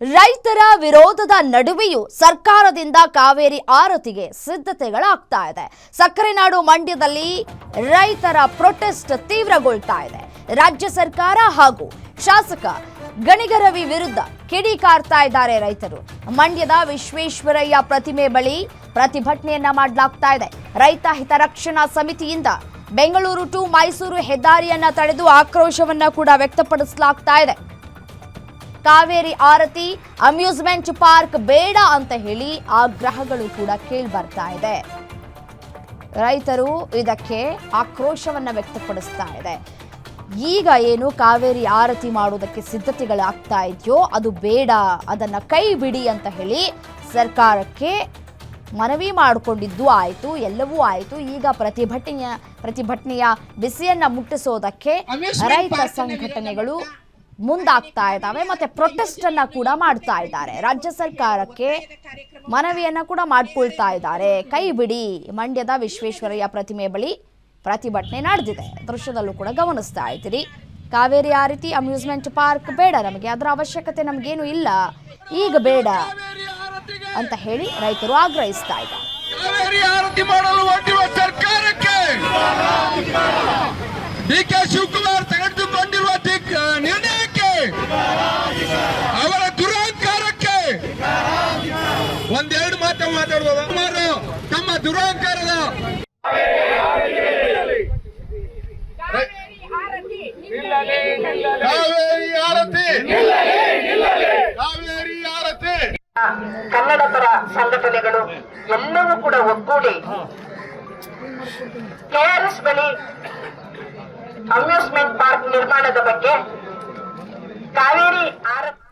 ರೈತರ ವಿರೋಧದ ನಡುವೆಯೂ ಸರ್ಕಾರದಿಂದ ಕಾವೇರಿ ಆರತಿಗೆ ಸಿದ್ಧತೆಗಳಾಗ್ತಾ ಇದೆ. ಸಕ್ಕರೆ ನಾಡು ಮಂಡ್ಯದಲ್ಲಿ ರೈತರ ಪ್ರೊಟೆಸ್ಟ್ ತೀವ್ರಗೊಳ್ತಾ ಇದೆ. ರಾಜ್ಯ ಸರ್ಕಾರ ಹಾಗೂ ಶಾಸಕ ಗಣಿಗರವಿ ವಿರುದ್ಧ ಕಿಡಿಕಾರ್ತಾ ಇದ್ದಾರೆ ರೈತರು. ಮಂಡ್ಯದ ವಿಶ್ವೇಶ್ವರಯ್ಯ ಪ್ರತಿಮೆ ಬಳಿ ಪ್ರತಿಭಟನೆಯನ್ನ ಮಾಡಲಾಗ್ತಾ ಇದೆ. ರೈತ ಹಿತರಕ್ಷಣಾ ಸಮಿತಿಯಿಂದ ಬೆಂಗಳೂರು ಟು ಮೈಸೂರು ಹೆದ್ದಾರಿಯನ್ನ ತಡೆದು ಆಕ್ರೋಶವನ್ನ ಕೂಡ ವ್ಯಕ್ತಪಡಿಸಲಾಗ್ತಾ ಇದೆ. ಕಾವೇರಿ ಆರತಿ ಅಮ್ಯೂಸ್ಮೆಂಟ್ ಪಾರ್ಕ್ ಬೇಡ ಅಂತ ಹೇಳಿ ಆಗ್ರಹಗಳು ಕೂಡ ಕೇಳಿ ಬರ್ತಾ ಇದೆ. ರೈತರು ಇದಕ್ಕೆ ಆಕ್ರೋಶವನ್ನ ವ್ಯಕ್ತಪಡಿಸ್ತಾ ಇದೆ. ಈಗ ಏನು ಕಾವೇರಿ ಆರತಿ ಮಾಡೋದಕ್ಕೆ ಸಿದ್ಧತೆಗಳಾಗ್ತಾ ಇದೆಯೋ ಅದು ಬೇಡ ಅದನ್ನ ಕೈ ಬಿಡಿ ಅಂತ ಹೇಳಿ ಸರ್ಕಾರಕ್ಕೆ ಮನವಿ ಮಾಡಿಕೊಂಡಿದ್ದು ಆಯಿತು ಎಲ್ಲವೂ ಆಯಿತು. ಈಗ ಪ್ರತಿಭಟನೆಯ ಪ್ರತಿಭಟನೆಯ ಬಿಸಿಯನ್ನ ಮುಟ್ಟಿಸೋದಕ್ಕೆ ರೈತ ಸಂಘಟನೆಗಳು ಮುಂದಾಗ್ತಾ ಇದ್ದಾವೆ ಮತ್ತೆ ಪ್ರೊಟೆಸ್ಟ್ ಅನ್ನ ಕೂಡ ಮಾಡ್ತಾ ಇದ್ದಾರೆ. ರಾಜ್ಯ ಸರ್ಕಾರಕ್ಕೆ ಮನವಿಯನ್ನ ಕೂಡ ಮಾಡ್ಕೊಳ್ತಾ ಇದ್ದಾರೆ. ಕೈ ಬಿಡಿ, ಮಂಡ್ಯದ ವಿಶ್ವೇಶ್ವರಯ್ಯ ಪ್ರತಿಮೆ ಬಳಿ ಪ್ರತಿಭಟನೆ ನಡೆದಿದೆ. ದೃಶ್ಯದಲ್ಲೂ ಕೂಡ ಗಮನಿಸ್ತಾ ಇದ್ದೀರಿ. ಕಾವೇರಿ ಆ ರೀತಿ ಅಮ್ಯೂಸ್ಮೆಂಟ್ ಪಾರ್ಕ್ ಬೇಡ, ನಮಗೆ ಅದರ ಅವಶ್ಯಕತೆ ನಮಗೇನು ಇಲ್ಲ. ಈಗ ಬೇಡ ಅಂತ ಹೇಳಿ ರೈತರು ಆಗ್ರಹಿಸ್ತಾ ಇದ್ದಾರೆ. ಮಾತಾಡ್ಬೋದು? ತಮ್ಮ ದುರಹಂಕಾರದ ಕನ್ನಡ ಪರ ಸಂಘಟನೆಗಳು ಎಲ್ಲವೂ ಕೂಡ ಒಗ್ಗೂಡಿ ಕೆಆರ್ಎಸ್ ಬಳಿ ಅಮ್ಯೂಸ್ಮೆಂಟ್ ಪಾರ್ಕ್ ನಿರ್ಮಾಣದ ಬಗ್ಗೆ ಕಾವೇರಿ ಆರತಿ